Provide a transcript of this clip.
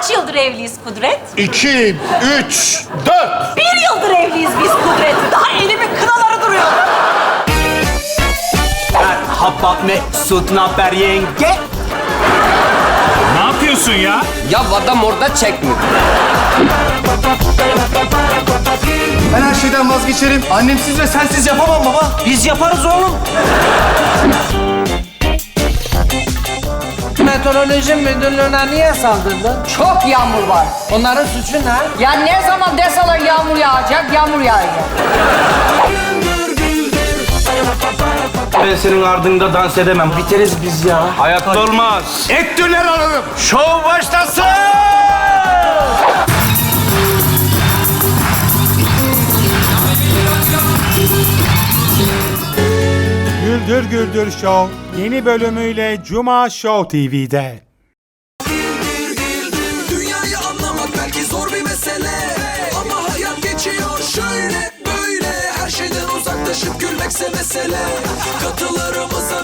Kaç yıldır evliyiz Kudret? İki, üç, dört. Bir yıldır evliyiz biz Kudret. Daha elimin kınaları duruyor. Merhaba Mesut, naber yenge? Ne yapıyorsun ya? Ya adam orada çekmiyor. Ben her şeyden vazgeçerim. Annemsiz ve sensiz yapamam baba. Biz yaparız oğlum. Meteoroloji müdürlüğüne niye saldırdın? Çok yağmur var. Onların suçu ne? Ya ne zaman deseler yağmur yağacak, yağmur yağacak. Ben senin ardında dans edemem. Biteriz biz ya. Hayatta olmaz. Et döner alalım. Şov başlasın! Güldür Güldür Show yeni bölümüyle Cuma Show TV'de. Şöyle böyle. Her şeyden uzaklaşıp gülmekse mesele. Katılarımıza